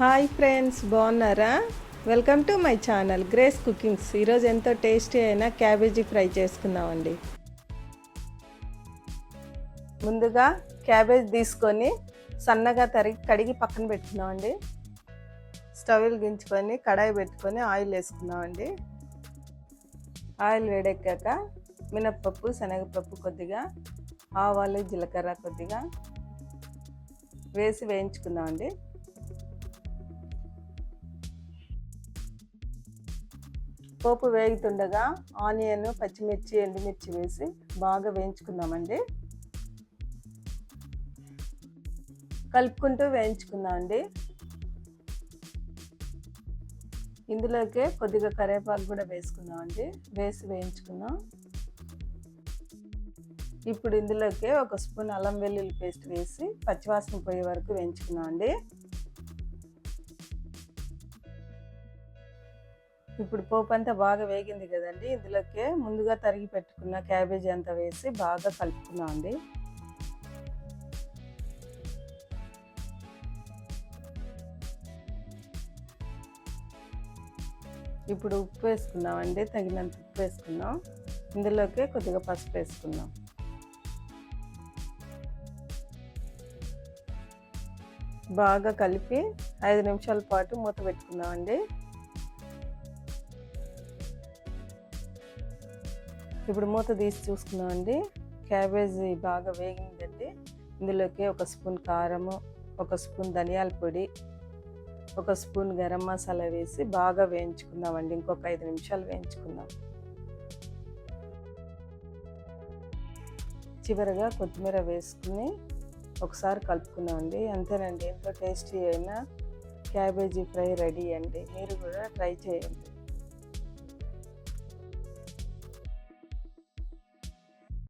Hi friends బాగున్నారా? Welcome to my channel Grace cookings. ఈరోజు ఎంతో టేస్టీ అయిన క్యాబేజీ ఫ్రై చేసుకుందామండి. ముందుగా క్యాబేజ్ తీసుకొని సన్నగా తరిగి కడిగి పక్కన పెట్టుకున్నామండి స్టవ్లు గించుకొని కడాయి పెట్టుకొని ఆయిల్ వేసుకున్నామండి ఆయిల్ వేడెక్కాక మినప్పప్పు శనగపప్పు కొద్దిగా ఆవాలు జీలకర్ర కొద్దిగా వేసి వేయించుకుందామండి. పోపు వేగుతుండగా ఆనియన్ పచ్చిమిర్చి ఎండుమిర్చి వేసి బాగా వేయించుకున్నామండి కలుపుకుంటూ వేయించుకున్నామండి ఇందులోకే కొద్దిగా కరివేపాకు కూడా వేసుకున్నామండి వేసి వేయించుకున్నాం ఇప్పుడు ఇందులోకే ఒక స్పూన్ అల్లం వెల్లుల్లి పేస్ట్ వేసి పచ్చివాసన పోయే వరకు వేయించుకున్నాం అండి ఇప్పుడు పోపు అంతా బాగా వేగింది కదండి. ఇందులోకే ముందుగా తరిగి పెట్టుకున్న క్యాబేజీ అంతా వేసి బాగా కలుపుకున్నాం అండి. ఇప్పుడు ఉప్పు వేసుకున్నామండి తగినంత ఉప్పు వేసుకున్నాం ఇందులోకి కొద్దిగా పసుపు వేసుకున్నాం బాగా కలిపి ఐదు నిమిషాల పాటు మూత పెట్టుకున్నామండి ఇప్పుడు మూత తీసి చూసుకున్నామండి క్యాబేజీ బాగా వేగిందండి. ఇందులోకి ఒక స్పూన్ కారము ఒక స్పూన్ ధనియాల పొడి ఒక స్పూన్ గరం మసాలా వేసి బాగా వేయించుకుందామండి. ఇంకొక ఐదు నిమిషాలు వేయించుకుందాం. చివరగా కొత్తిమీర వేసుకుని ఒకసారి కలుపుకున్నామండి అంతేనండి ఎంతో టేస్టీ అయినా క్యాబేజీ ఫ్రై రెడీ అండి. మీరు కూడా ట్రై చేయండి.